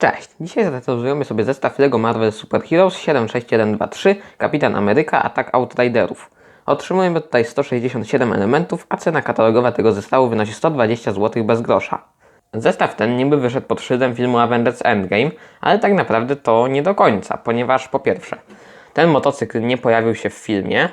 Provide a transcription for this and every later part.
Cześć! Dzisiaj zrecenzujemy sobie zestaw LEGO Marvel Super Heroes 76123 Kapitan Ameryka Atak Outriderów. Otrzymujemy tutaj 167 elementów, a cena katalogowa tego zestawu wynosi 120 zł bez grosza. Zestaw ten niby wyszedł pod szyldem filmu Avengers Endgame, ale tak naprawdę to nie do końca, ponieważ po pierwsze, ten motocykl nie pojawił się w filmie,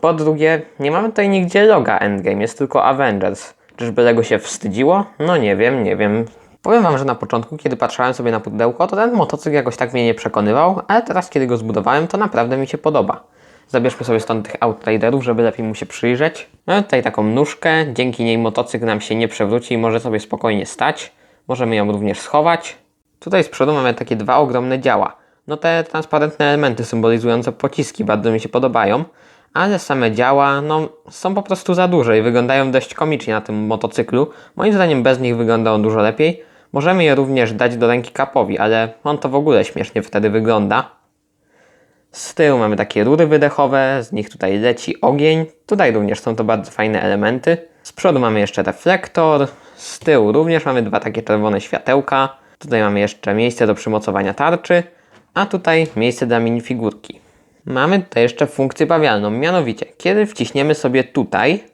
po drugie, nie mamy tutaj nigdzie loga Endgame, jest tylko Avengers. Czyżby Lego się wstydziło? No nie wiem, nie wiem. Powiem Wam, że na początku, kiedy patrzałem sobie na pudełko, to ten motocykl jakoś tak mnie nie przekonywał, ale teraz, kiedy go zbudowałem, to naprawdę mi się podoba. Zabierzmy sobie stąd tych Outriderów, żeby lepiej mu się przyjrzeć. Mamy tutaj taką nóżkę, dzięki niej motocykl nam się nie przewróci i może sobie spokojnie stać. Możemy ją również schować. Tutaj z przodu mamy takie dwa ogromne działa. No te transparentne elementy symbolizujące pociski bardzo mi się podobają, ale same działa, no, są po prostu za duże i wyglądają dość komicznie na tym motocyklu. Moim zdaniem bez nich wygląda on dużo lepiej. Możemy je również dać do ręki kapowi, ale on to w ogóle śmiesznie wtedy wygląda. Z tyłu mamy takie rury wydechowe, z nich tutaj leci ogień. Tutaj również są to bardzo fajne elementy. Z przodu mamy jeszcze reflektor, z tyłu również mamy dwa takie czerwone światełka. Tutaj mamy jeszcze miejsce do przymocowania tarczy, a tutaj miejsce dla minifigurki. Mamy tutaj jeszcze funkcję bawialną, mianowicie kiedy wciśniemy sobie tutaj,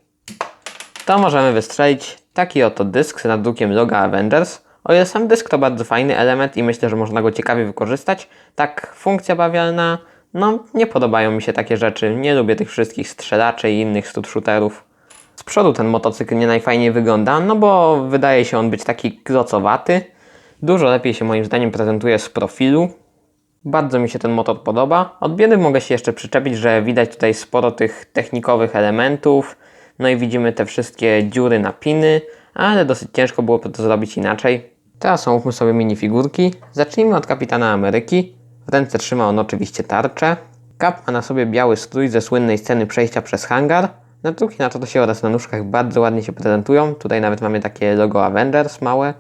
to możemy wystrzelić taki oto dysk z nadrukiem loga Avengers. O ile sam dysk to bardzo fajny element i myślę, że można go ciekawie wykorzystać, tak funkcja bawialna, no nie podobają mi się takie rzeczy. Nie lubię tych wszystkich strzelaczy i innych stud shooterów. Z przodu ten motocykl nie najfajniej wygląda, no bo wydaje się on być taki klocowaty. Dużo lepiej się moim zdaniem prezentuje z profilu. Bardzo mi się ten motor podoba. Od biedy mogę się jeszcze przyczepić, że widać tutaj sporo tych technikowych elementów. No i widzimy te wszystkie dziury na piny, ale dosyć ciężko było to zrobić inaczej. Teraz omówmy sobie minifigurki. Zacznijmy od Kapitana Ameryki. W ręce trzyma on oczywiście tarczę. Cap ma na sobie biały strój ze słynnej sceny przejścia przez hangar. Nadruki na to się oraz na nóżkach bardzo ładnie się prezentują. Tutaj nawet mamy takie logo Avengers małe.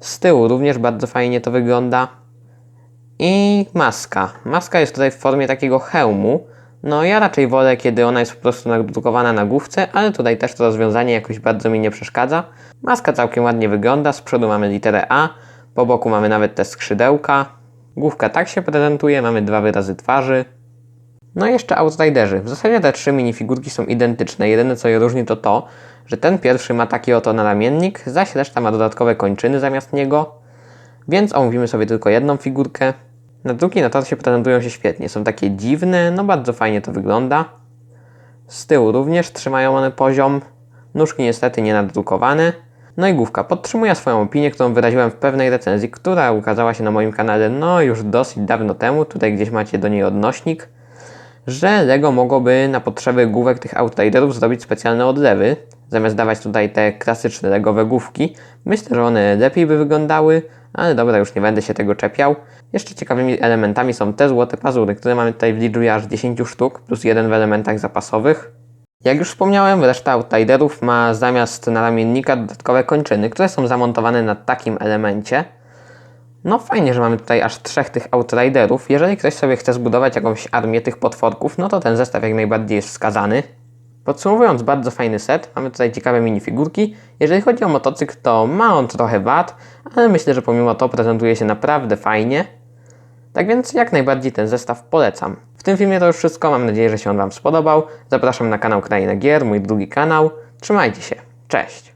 Z tyłu również bardzo fajnie to wygląda. I maska. Maska jest tutaj w formie takiego hełmu. No ja raczej wolę, kiedy ona jest po prostu nadrukowana na główce, ale tutaj też to rozwiązanie jakoś bardzo mi nie przeszkadza. Maska całkiem ładnie wygląda, z przodu mamy literę A, po boku mamy nawet te skrzydełka. Główka tak się prezentuje, mamy dwa wyrazy twarzy. No i jeszcze Outriderzy. W zasadzie te trzy minifigurki są identyczne. Jedyne co je różni to to, że ten pierwszy ma taki oto naramiennik, zaś reszta ma dodatkowe kończyny zamiast niego. Więc omówimy sobie tylko jedną figurkę. Nadruki na torcie prezentują się świetnie. Są takie dziwne, no bardzo fajnie to wygląda. Z tyłu również trzymają one poziom. Nóżki niestety nie nadrukowane. No i główka podtrzymuje swoją opinię, którą wyraziłem w pewnej recenzji, która ukazała się na moim kanale no już dosyć dawno temu. Tutaj gdzieś macie do niej odnośnik. Że LEGO mogłoby na potrzeby główek tych Outriderów zrobić specjalne odlewy. Zamiast dawać tutaj te klasyczne legowe główki. Myślę, że one lepiej by wyglądały, ale dobra, już nie będę się tego czepiał. Jeszcze ciekawymi elementami są te złote pazury, które mamy tutaj w liczbie aż 10 sztuk, plus jeden w elementach zapasowych. Jak już wspomniałem, reszta Outriderów ma zamiast naramiennika dodatkowe kończyny, które są zamontowane na takim elemencie. No fajnie, że mamy tutaj aż trzech tych Outriderów. Jeżeli ktoś sobie chce zbudować jakąś armię tych potworków, no to ten zestaw jak najbardziej jest wskazany. Podsumowując, bardzo fajny set. Mamy tutaj ciekawe minifigurki. Jeżeli chodzi o motocykl, to ma on trochę wad, ale myślę, że pomimo to prezentuje się naprawdę fajnie. Tak więc jak najbardziej ten zestaw polecam. W tym filmie to już wszystko. Mam nadzieję, że się on Wam spodobał. Zapraszam na kanał Kraina Gier, mój drugi kanał. Trzymajcie się. Cześć!